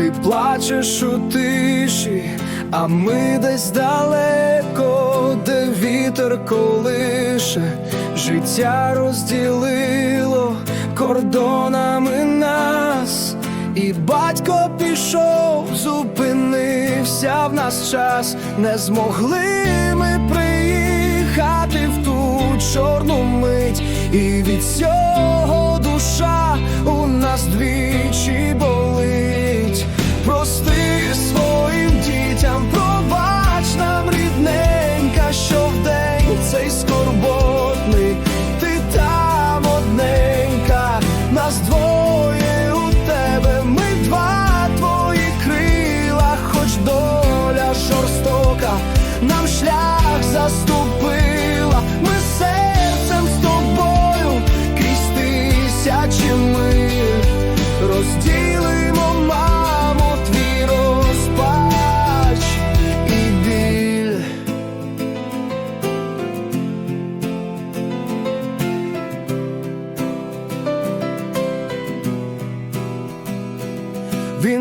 Ти плачеш у тиші, а ми десь далеко, де вітер колише, життя розділило кордонами нас, і батько пішов, зупинився в нас час, не змогли ми приїхати в ту чорну мить, і від цього нам шлях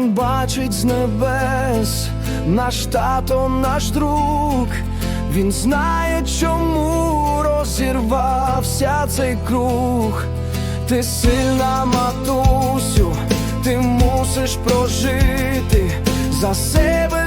Бачить з небес, наш тато, наш друг. Він знає, чому розірвався цей круг. Ти сильна матусю, ти мусиш прожити за себе,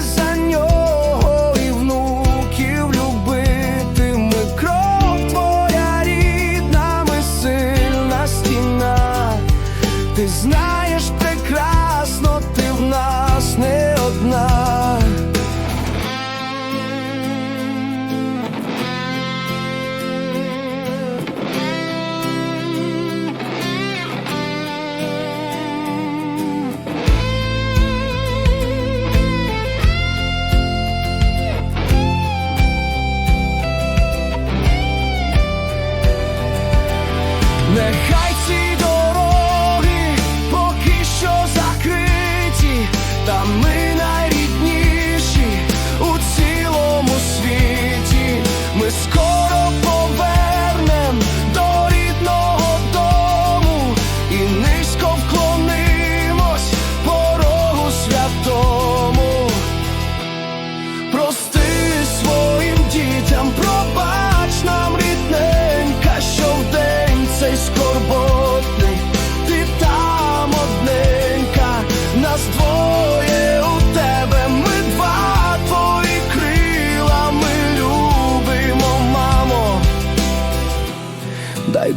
Нехай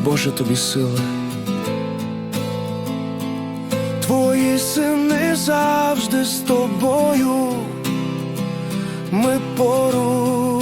Боже тобі сили. Твої сини завжди з тобою ми поруч.